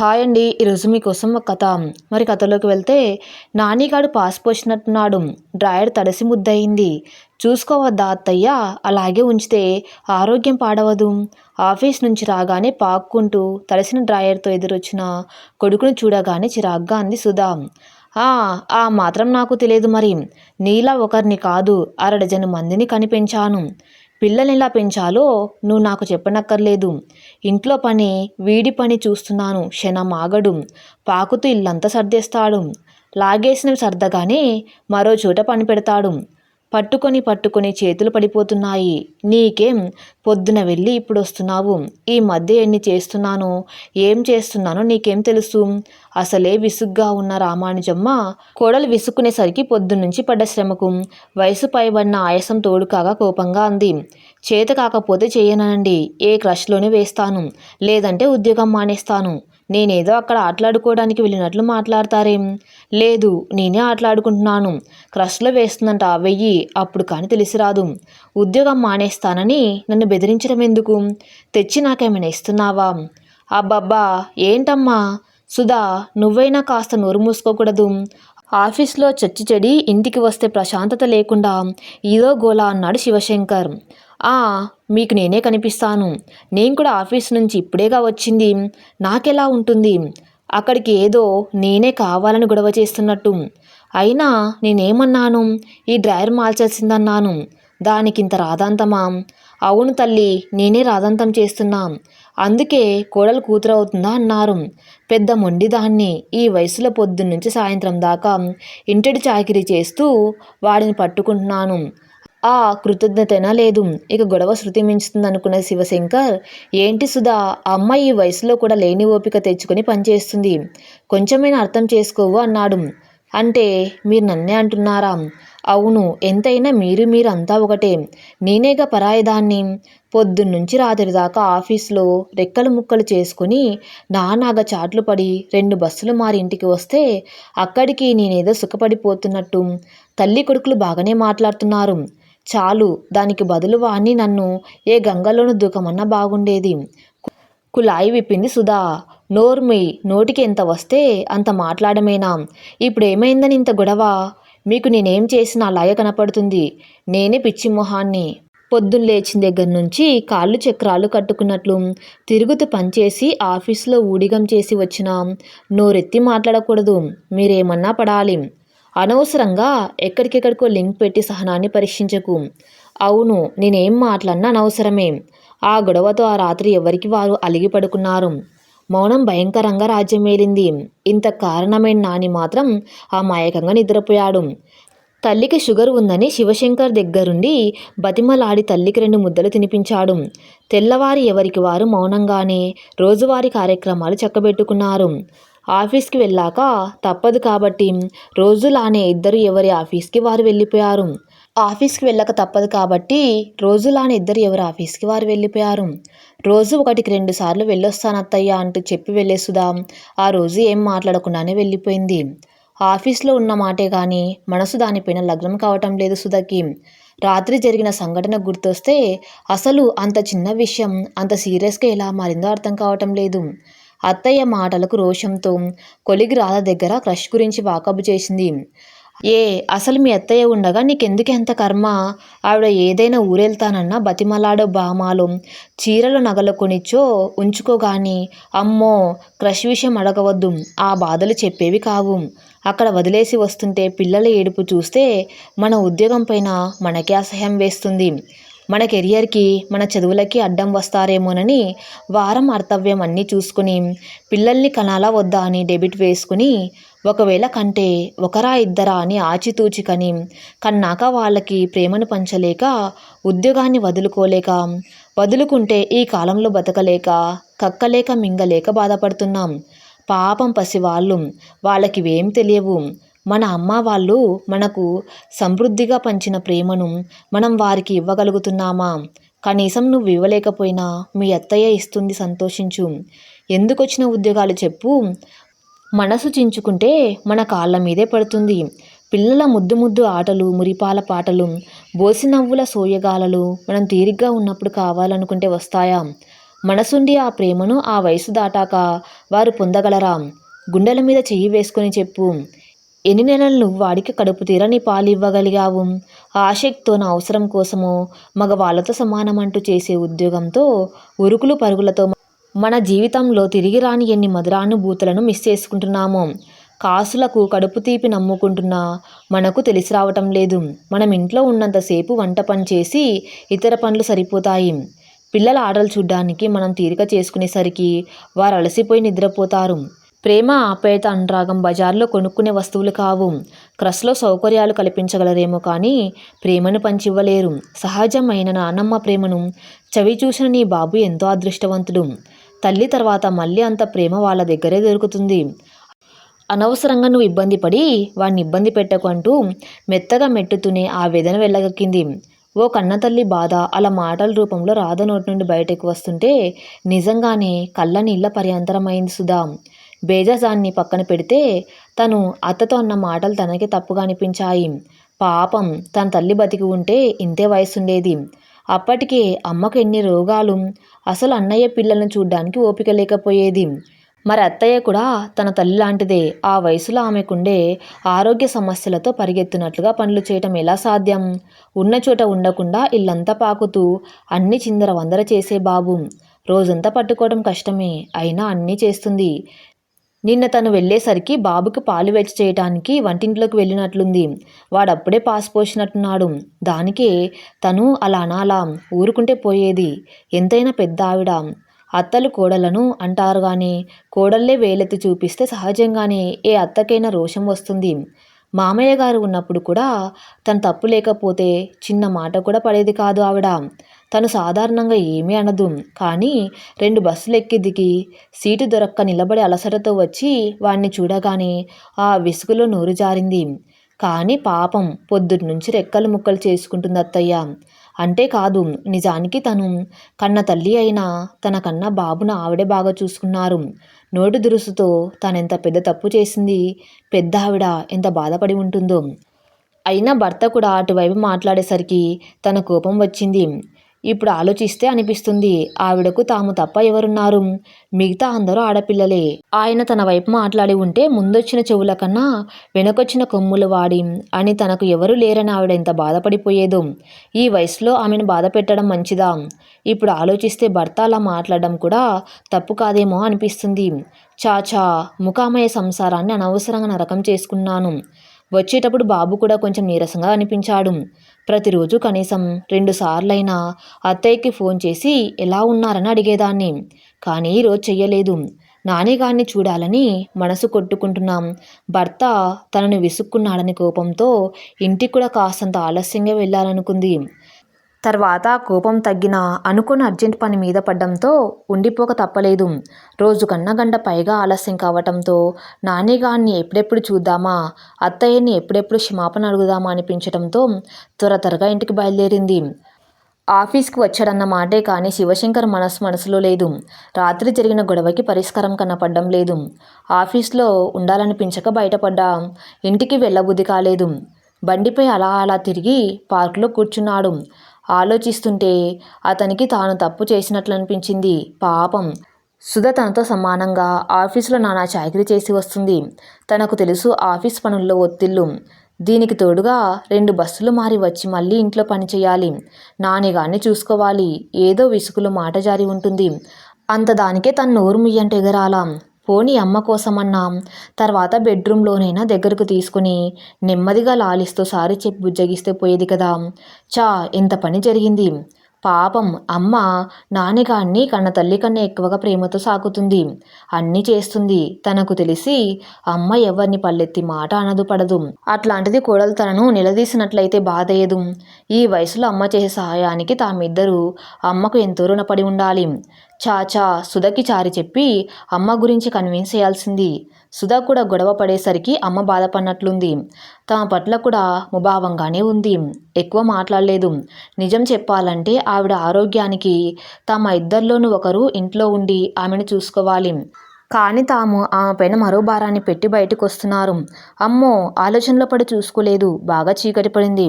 Hi అండి. ఈరోజు మీకోసం ఒక కథ. మరి కథలోకి వెళ్తే నానిగాడు పాస్ పోసినట్టున్నాడు. డ్రాయర్ తడిసి ముద్దయింది. చూసుకోవద్దా అత్తయ్య? అలాగే ఉంచితే ఆరోగ్యం పాడవదు. ఆఫీస్ నుంచి రాగానే పాక్కుంటూ తడిసిన డ్రాయర్తో ఎదురొచ్చిన కొడుకును చూడగానే చిరాగ్గా అంది సుధా. ఆ ఆ మాత్రం నాకు తెలియదు మరి. నీలా ఒకరిని కాదు అర డజను మందిని కనిపించాను. పిల్లల్ని ఎలా పెంచాలో నువ్వు నాకు చెప్పనక్కర్లేదు. ఇంట్లో పని వీడి పని చూస్తున్నాను. క్షణం ఆగడు. పాకుతూ ఇల్లంతా సర్దేస్తాడు. లాగేసినవి సర్దగానే మరో చోట పని పెడతాడు. పట్టుకొని పట్టుకొని చేతులు పడిపోతున్నాయి. నీకేం? పొద్దున వెళ్ళి ఇప్పుడు వస్తున్నావు ఈ మధ్య ఎన్ని చేస్తున్నాను? ఏం చేస్తున్నానో నీకేం తెలుసు? అసలే విసుగ్గా ఉన్న రామానుజమ్మ కోడలు విసుక్కునేసరికి పొద్దున్నుంచి పడ్డ శ్రమకు వయసు పైబడిన ఆయాసం తోడు కాగా కోపంగా అంది. చేత కాకపోతే చేయనండి ఏ క్రష్లోనే వేస్తాను. లేదంటే ఉద్యోగం మానేస్తాను. నేనేదో అక్కడ ఆటలాడుకోవడానికి వెళ్ళినట్లు మాట్లాడతారేం? లేదు నేనే ఆటలాడుకుంటున్నాను. క్రష్లో వేస్తుందంట వెయ్యి. అప్పుడు కానీ తెలిసి రాదు. ఉద్యోగం మానేస్తానని నన్ను బెదిరించడం ఎందుకు? తెచ్చి నాకేమైనా ఇస్తున్నావా? అబ్బబ్బా ఏంటమ్మా? సుధా నువ్వైనా కాస్త నోరు మూసుకోకూడదు. ఆఫీస్లో చచ్చి చెడి ఇంటికి వస్తే ప్రశాంతత లేకుండా ఇదో గోలా అన్నాడు శివశంకర్. ఆ మీకు నేనే కనిపిస్తాను. నేను కూడా ఆఫీస్ నుంచి ఇప్పుడేగా వచ్చింది. నాకెలా ఉంటుంది? అక్కడికి ఏదో నేనే కావాలని గొడవ చేస్తున్నట్టు. అయినా నేనేమన్నాను? ఈ డ్రైవర్ మార్చాల్సిందన్నాను. దానికింత రాధాంతమా అవును తల్లి నేనే రాధాంతం చేస్తున్నా. అందుకే కోడలు కూతురు అవుతుందా అన్నారు. పెద్ద మొండిదాన్ని ఈ వయసులో పొద్దున్నుంచి సాయంత్రం దాకా ఇంటడి చాకిరీ చేస్తూ వాడిని పట్టుకుంటున్నాను. ఆ కృతజ్ఞతనా? లేదు. ఇక గొడవ శృతి మించుతుంది అనుకున్న శివశంకర్ ఏంటి సుధా అమ్మ ఈ వయసులో కూడా లేని ఓపిక తెచ్చుకొని పనిచేస్తుంది కొంచెమైనా అర్థం చేసుకోవు అన్నాడు. అంటే మీరు నన్నే అంటున్నారా? అవును ఎంతైనా మీరు మీరు అంతా ఒకటే. నేనేగా పరాయదాన్ని? పొద్దున్నుంచి రాత్రి దాకా ఆఫీస్లో రెక్కలు ముక్కలు చేసుకుని నానాగా చాట్లు పడి రెండు బస్సులు మారి ఇంటికి వస్తే అక్కడికి నేనేదో సుఖపడిపోతున్నట్టు. తల్లి కొడుకులు బాగానే మాట్లాడుతున్నారు. చాలు దానికి బదులు వాణ్ణి నన్ను ఏ గంగలోను దూకమన్నా బాగుండేది. కులాయి విప్పింది సుధా. నోర్మి నోటికి ఎంత వస్తే అంత మాట్లాడమేనా? ఇప్పుడు ఏమైందని ఇంత గొడవ? మీకు నేనేం చేసినా అలాగే కనపడుతుంది. నేనే పిచ్చి మొహాన్ని. పొద్దున్న లేచిన దగ్గర నుంచి కాళ్ళు చక్రాలు కట్టుకున్నట్లు తిరుగుతూ పనిచేసి ఆఫీస్లో ఊడిగం చేసి వచ్చిన నోరెత్తి మాట్లాడకూడదు. మీరేమన్నా పడాలి. అనవసరంగా ఎక్కడికెక్కడికో లింక్ పెట్టి సహనాన్ని పరీక్షించకు. అవును నేనేం మాట్లాడినా అనవసరమే. ఆ గొడవతో ఆ రాత్రి ఎవరికి వారు అలిగి పడుకున్నారు? మౌనం భయంకరంగా రాజ్యమేలింది ఇంత కారణమైన నాని మాత్రం ఆ మాయకంగా నిద్రపోయాడు. తల్లికి షుగర్ ఉందని శివశంకర్ దగ్గరుండి బతిమలాడి తల్లికి రెండు ముద్దలు తినిపించాడు. తెల్లవారి ఎవరికి వారు మౌనంగానే రోజువారీ కార్యక్రమాలు చక్కబెట్టుకున్నారు. ఆఫీస్కి వెళ్ళాక తప్పదు కాబట్టి రోజులానే ఇద్దరు ఎవరి ఆఫీస్కి వారు వెళ్ళిపోయారు. ఆఫీస్కి వెళ్ళక తప్పదు కాబట్టి రోజులానే ఇద్దరు ఎవరి ఆఫీస్కి వారు వెళ్ళిపోయారు. రోజు ఒకటికి రెండు సార్లు వెళ్ళొస్తానత్తయ్య అంటూ చెప్పి వెళ్ళేసుదా ఆ రోజు ఏం మాట్లాడకుండానే వెళ్ళిపోయింది. ఆఫీస్లో ఉన్న మాటే కానీ మనసు దానిపైన లగ్నం కావటం లేదు సుధకి. రాత్రి జరిగిన సంఘటన గుర్తొస్తే అసలు అంత చిన్న విషయం అంత సీరియస్గా ఎలా మారిందో అర్థం కావటం లేదు. అత్తయ్య మాటలకు రోషంతో కొలిగి రాధ దగ్గర క్రష్ గురించి వాకబు చేసింది. ఏ అసలు మీ అత్తయ్య ఉండగా నీకెందుకు ఎంత కర్మ? ఆవిడ ఏదైనా ఊరెళ్తానన్నా బతిమలాడో బామాలు చీరలు నగలు కొనిచ్చో ఉంచుకోగాని అమ్మో క్రష్ విషయం అడగవద్దు. ఆ బాధలు చెప్పేవి కావు. అక్కడ వదిలేసి వస్తుంటే పిల్లల ఏడుపు చూస్తే మన ఉద్యోగం పైన మనకే అసహ్యం వేస్తుంది. మన కెరియర్కి మన చదువులకి అడ్డం వస్తారేమోనని వారం అర్థవ్యం అన్నీ చూసుకుని పిల్లల్ని కనాలా వద్దా అని డెబిట్ వేసుకుని ఒకవేళ కంటే ఒకరా ఇద్దరా అని ఆచితూచి కని కన్నాక వాళ్ళకి ప్రేమను పంచలేక ఉద్యోగాన్ని వదులుకోలేక వదులుకుంటే ఈ కాలంలో బతకలేక కక్కలేక మింగలేక బాధపడుతున్నాం. పాపం పసివాళ్ళు వాళ్ళకివేం తెలియవు. మన అమ్మ వాళ్ళు మనకు సమృద్ధిగా పంచిన ప్రేమను మనం వారికి ఇవ్వగలుగుతున్నామా? కనీసం నువ్వు ఇవ్వలేకపోయినా మీ అత్తయ్య ఇస్తుంది సంతోషించు. ఎందుకొచ్చిన ఉద్యోగాలు చెప్పు. మనసు చించుకుంటే మన కాళ్ళ మీదే పడుతుంది. పిల్లల ముద్దు ముద్దు ఆటలు మురిపాల పాటలు బోసి నవ్వుల సోయగాలలు మనం తీరిగ్గా ఉన్నప్పుడు కావాలనుకుంటే వస్తాయా? మనసుండి ఆ ప్రేమను ఆ వయసు దాటాక వారు పొందగలరా? గుండెల మీద చెయ్యి వేసుకొని చెప్పు. ఎన్ని నెలలు నువ్వు వాడికి కడుపు తీరని పాలు ఇవ్వగలిగావు ఆసక్తితో నా అవసరం కోసమో? మగవాళ్ళతో సమానమంటూ చేసే ఉద్యోగంతో ఉరుకులు పరుగులతో మన జీవితంలో తిరిగి రాని ఎన్ని మధురానుభూతులను మిస్ చేసుకుంటున్నామో? కాసులకు కడుపు తీపి నమ్ముకుంటున్నా మనకు తెలిసి రావటం లేదు. మనం ఇంట్లో ఉన్నంతసేపు వంట పని చేసి ఇతర పనులు సరిపోతాయి. పిల్లల ఆటలు చూడ్డానికి మనం తీరిక చేసుకునేసరికి వారు అలసిపోయి నిద్రపోతారు. ప్రేమ ఆప్యాయత అనురాగం బజార్లో కొనుక్కునే వస్తువులు కావు. క్రస్లో సౌకర్యాలు కల్పించగలరేమో కానీ ప్రేమను పంచివ్వలేరు. సహజమైన నానమ్మ ప్రేమను చవి చూసిన నీ బాబు ఎంతో అదృష్టవంతుడు. తల్లి తర్వాత మళ్ళీ అంత ప్రేమ వాళ్ళ దగ్గరే దొరుకుతుంది. అనవసరంగా నువ్వు ఇబ్బంది పడి వాడిని ఇబ్బంది పెట్టకు అంటూ మెత్తగా మెట్టుతూనే ఆ వేదన వెళ్ళగక్కింది. ఓ కన్నతల్లి బాధ అలా మాటల రూపంలో రాధ నోటి నుండి బయటకు వస్తుంటే నిజంగానే కళ్ళ నీళ్ళ పర్యంతరమైంది సుధా. బేజాజాన్ని పక్కన పెడితే తను అత్తతో అన్న మాటలు తనకి తప్పుగా అనిపించాయి. పాపం తన తల్లి బతికి ఉంటే ఇంతే వయసుండేది. అప్పటికే అమ్మకు ఎన్ని రోగాలు అసలు అన్నయ్య పిల్లలను చూడ్డానికి ఓపిక లేకపోయేది. మరి అత్తయ్య కూడా తన తల్లి లాంటిదే. ఆ వయసులో ఆమెకుండే ఆరోగ్య సమస్యలతో పరిగెత్తినట్లుగా పనులు చేయటం ఎలా సాధ్యం? ఉన్న చోట ఉండకుండా ఇల్లంతా పాకుతూ అన్ని చిందర వందర చేసే బాబు. రోజంతా పట్టుకోవడం కష్టమే. అయినా అన్నీ చేస్తుంది. నిన్న తను వెళ్ళేసరికి బాబుకి పాలు వెచ్చి చేయటానికి వంటింట్లోకి వెళ్ళినట్లుంది. వాడప్పుడే పాస్ పోసినట్టున్నాడు. దానికే తను అలా అనాలా ఊరుకుంటే పోయేది. ఎంతైనా పెద్ద ఆవిడ అత్తలు కోడలను అంటారు కానీ కోడళ్ళే వేలెత్తి చూపిస్తే సహజంగానే ఏ అత్తకైనా రోషం వస్తుంది. మామయ్య గారు ఉన్నప్పుడు కూడా తన తప్పు లేకపోతే చిన్న మాట కూడా పడేది కాదు ఆవిడ. తను సాధారణంగా ఏమీ అనదు. కానీ రెండు బస్సులు ఎక్కి దిగి సీటు దొరక్క నిలబడి అలసటతో వచ్చి వాణ్ణి చూడగానే ఆ విసుగులో నోరు జారింది. కానీ పాపం పొద్దుటి నుంచి రెక్కలు ముక్కలు చేసుకుంటుంది అత్తయ్య. అంతేకాదు నిజానికి తను కన్న తల్లి అయినా తన కన్న బాబును ఆవిడే బాగా చూసుకున్నారు. నోటి దురుసుతో తనెంత పెద్ద తప్పు చేసింది పెద్ద ఆవిడ ఎంత బాధపడి ఉంటుందో. అయినా భర్త కూడా అటువైపు మాట్లాడేసరికి తన కోపం వచ్చింది. ఇప్పుడు ఆలోచిస్తే అనిపిస్తుంది ఆవిడకు తాము తప్ప ఎవరున్నారు? మిగతా అందరూ ఆడపిల్లలే. ఆయన తన వైపు మాట్లాడి ఉంటే ముందొచ్చిన చెవుల కన్నా వెనకొచ్చిన కొమ్ములు వాడి అని తనకు ఎవరు లేరని ఆవిడ ఎంత బాధపడిపోయేదో? ఈ వయసులో ఆమెను బాధ పెట్టడం మంచిదా? ఇప్పుడు ఆలోచిస్తే భర్త అలా మాట్లాడడం కూడా తప్పు కాదేమో అనిపిస్తుంది. చాచా ముఖామయ సంసారాన్ని అనవసరంగా నరకం చేసుకున్నాను. వచ్చేటప్పుడు బాబు కూడా కొంచెం నీరసంగా అనిపించాడు. ప్రతిరోజు కనీసం రెండు సార్లైనా అత్తయ్యకి ఫోన్ చేసి ఎలా ఉన్నారని అడిగేదాన్ని. కానీ ఈరోజు చెయ్యలేదు. నానిగారిని చూడాలని మనసు కొట్టుకుంటున్నాం. భర్త తనను విసుక్కున్నాడని కోపంతో ఇంటికి కూడా కాస్తంత ఆలస్యంగా వెళ్ళాలనుకుంది. తర్వాత కోపం తగ్గిన అనుకున్న అర్జెంట్ పని మీద పడ్డంతో ఉండిపోక తప్పలేదు. రోజు కన్నా గంట పైగా ఆలస్యం కావటంతో నానిగాన్ని ఎప్పుడెప్పుడు చూద్దామా అత్తయ్యని ఎప్పుడెప్పుడు క్షమాపణ అడుగుదామా అనిపించడంతో త్వర త్వరగా ఇంటికి బయలుదేరింది. ఆఫీస్కి వచ్చాడన్న మాటే కానీ శివశంకర్ మనసు మనసులో లేదు. రాత్రి జరిగిన గొడవకి పరిష్కారం కనపడడం లేదు. ఆఫీస్లో ఉండాలనిపించక బయటపడ్డా. ఇంటికి వెళ్ళబుద్ధి కాలేదు. బండిపై అలా అలా తిరిగి పార్కులో కూర్చున్నాడు. ఆలోచిస్తుంటే అతనికి తాను తప్పు చేసినట్లు అనిపించింది పాపం. సుధ తనతో సమానంగా ఆఫీసులో నానా చాకరీ చేసి వస్తుంది. తనకు తెలుసు ఆఫీస్ పనుల్లో ఒత్తిళ్ళు. దీనికి తోడుగా రెండు బస్సులు మారి వచ్చి మళ్ళీ ఇంట్లో పని చేయాలి. నానిగాన్ని చూసుకోవాలి. ఏదో విసుగులో మాట జారి ఉంటుంది. అంత దానికే తన నోరు ముయ్యంటెగరాలాం పోనీ అమ్మ కోసమన్నాం. తర్వాత బెడ్రూమ్లోనైనా దగ్గరకు తీసుకుని నెమ్మదిగా లాలిస్తూ సారి చెప్పి బుజ్జగిస్తే పోయేది కదా. చా ఎంత పని జరిగింది. పాపం అమ్మ నాన్నగాన్ని కన్న తల్లి కన్నా ఎక్కువగా ప్రేమతో సాకుతుంది అన్నీ చేస్తుంది. తనకు తెలిసి అమ్మ ఎవరిని పల్లెత్తి మాట అనదు పడదు. అట్లాంటిది కోడలు తనను నిలదీసినట్లయితే బాధేయదు. ఈ వయసులో అమ్మ చేసే సహాయానికి తామిద్దరూ అమ్మకు ఎంతో రుణపడి ఉండాలి. చాచా సుధకి చారి చెప్పి అమ్మ గురించి కన్విన్స్ చేయాల్సింది. సుధా కూడా గొడవ పడేసరికి అమ్మ బాధపడినట్లుంది. తమ పట్ల కూడా ముభావంగానే ఉంది. ఎక్కువ మాట్లాడలేదు. నిజం చెప్పాలంటే ఆవిడ ఆరోగ్యానికి తమ ఇద్దరిలోనూ ఒకరు ఇంట్లో ఉండి ఆమెను చూసుకోవాలి. కానీ తాము ఆమె పైన మరో భారాన్ని పెట్టి బయటకు వస్తున్నారు అమ్మో ఆలోచనలో పడి చూసుకోలేదు. బాగా చీకటి పడింది.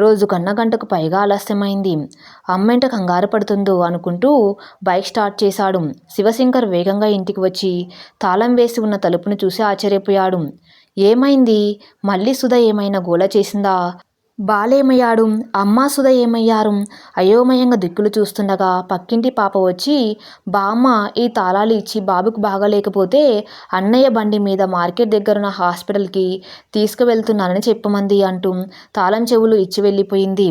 రోజు కన్నా గంటకు పైగా ఆలస్యమైంది. అమ్మెంట కంగారు పడుతుందో అనుకుంటూ బైక్ స్టార్ట్ చేశాడు. శివశంకర్ వేగంగా ఇంటికి వచ్చి తాళం వేసి ఉన్న తలుపును చూసి ఆశ్చర్యపోయాడు. ఏమైంది? మళ్ళీ సుధ ఏమైనా గోల చేసిందా? బాలేమయ్యాడు అమ్మా సుధ ఏమయ్యారు అయోమయంగా దిక్కులు చూస్తుండగా పక్కింటి పాప వచ్చి బామ్మ ఈ తాళాలు ఇచ్చి బాబుకు బాగలేకపోతే అన్నయ్య బండి మీద మార్కెట్ దగ్గరున్న హాస్పిటల్కి తీసుకువెళ్తున్నానని చెప్పమంది అంటూ తాళం చెవులు ఇచ్చి వెళ్ళిపోయింది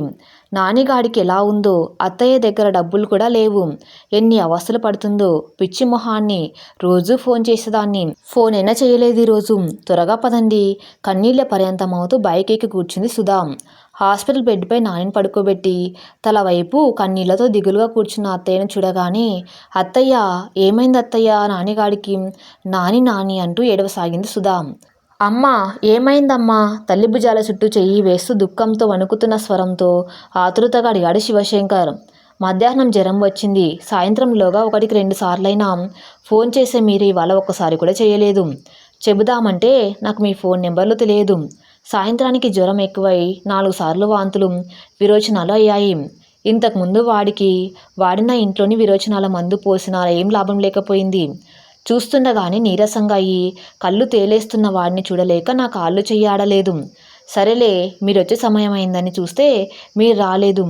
నానిగాడికి ఎలా ఉందో అత్తయ్య దగ్గర డబ్బులు కూడా లేవు. ఎన్ని అవస్థలు పడుతుందో పిచ్చి మొహాన్ని రోజు ఫోన్ చేసేదాన్ని. ఫోన్ అయినా చేయలేదు ఈరోజు త్వరగా పదండి. కన్నీళ్ళ పర్యంతమవుతూ బైక్ ఎక్కి కూర్చుంది సుధా. హాస్పిటల్ బెడ్పై నానిని పడుకోబెట్టి తల వైపు కన్నీళ్ళతో దిగులుగా కూర్చున్న అత్తయ్యను చూడగానే అత్తయ్య ఏమైంది అత్తయ్య నానిగాడికి? నాని నాని అంటూ ఏడవసాగింది సుధా. అమ్మా ఏమైందమ్మా? తల్లి భుజాల చుట్టూ చెయ్యి వేస్తూ దుఃఖంతో వణుకుతున్న స్వరంతో ఆతృతగా అడిగాడు శివశంకర్. మధ్యాహ్నం జ్వరం వచ్చింది. సాయంత్రంలోగా ఒకటికి రెండు సార్లైనా ఫోన్ చేసే మీరు ఇవాళ ఒక్కసారి కూడా చేయలేదు. చెబుదామంటే నాకు మీ ఫోన్ నెంబర్లు తెలియదు. సాయంత్రానికి జ్వరం ఎక్కువై నాలుగు సార్లు వాంతులు విరోచనాలు అయ్యాయి. ఇంతకుముందు వాడికి వాడిన ఇంట్లోని విరోచనాల మందు పోసినా ఏం లాభం లేకపోయింది? చూస్తుండగానే నీరసంగా అయ్యి కళ్ళు తేలేస్తున్న వాడిని చూడలేక నా కాళ్ళు చెయ్యాడలేదు సరేలే మీరొచ్చే సమయం అయిందని చూస్తే మీరు రాలేదు.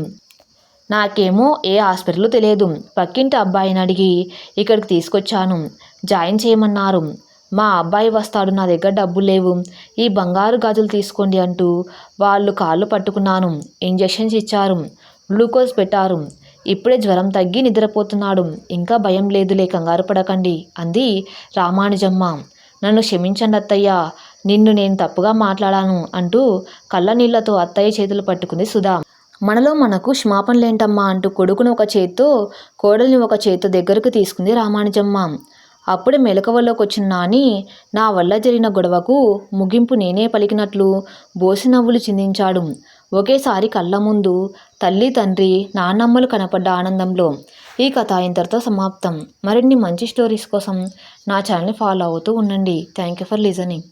నాకేమో ఏ హాస్పిటల్ తెలియదు పక్కింటి అబ్బాయిని అడిగి ఇక్కడికి తీసుకొచ్చాను. జాయిన్ చేయమన్నారు. మా అబ్బాయి వస్తాడు నా దగ్గర డబ్బు లేవు. ఈ బంగారు గాజులు తీసుకోండి అంటూ వాళ్ళు కాళ్ళు పట్టుకున్నాను. ఇంజెక్షన్స్ ఇచ్చారు. గ్లూకోజ్ పెట్టారు. ఇప్పుడే జ్వరం తగ్గి నిద్రపోతున్నాడు. ఇంకా భయం లేదులే కంగారు పడకండి అంది రామానుజమ్మ. నన్ను క్షమించండి అత్తయ్య నిన్ను నేను తప్పుగా మాట్లాడాను అంటూ కళ్ళ నీళ్ళతో అత్తయ్య చేతులు పట్టుకుంది సుధా. మనలో మనకు క్షమాపణలేంటమ్మా అంటూ కొడుకును ఒక చేత్తో కోడల్ని ఒక చేత్తో దగ్గరకు తీసుకుంది రామానుజమ్మ. అప్పుడే మెలకువలోకి వచ్చిన నాని నా వల్ల జరిగిన గొడవకు ముగింపు నేనే పలికినట్లు బోసి నవ్వులు చిందించాడు. ఒకేసారి కళ్ళ ముందు తల్లి తండ్రి నాన్నమ్మలు కనపడ్డ ఆనందంలో ఈ కథ ఇంతటితో సమాప్తం. మరిన్ని మంచి స్టోరీస్ కోసం నా ఛానల్ని ఫాలో అవుతూ ఉండండి. Thank you for listening.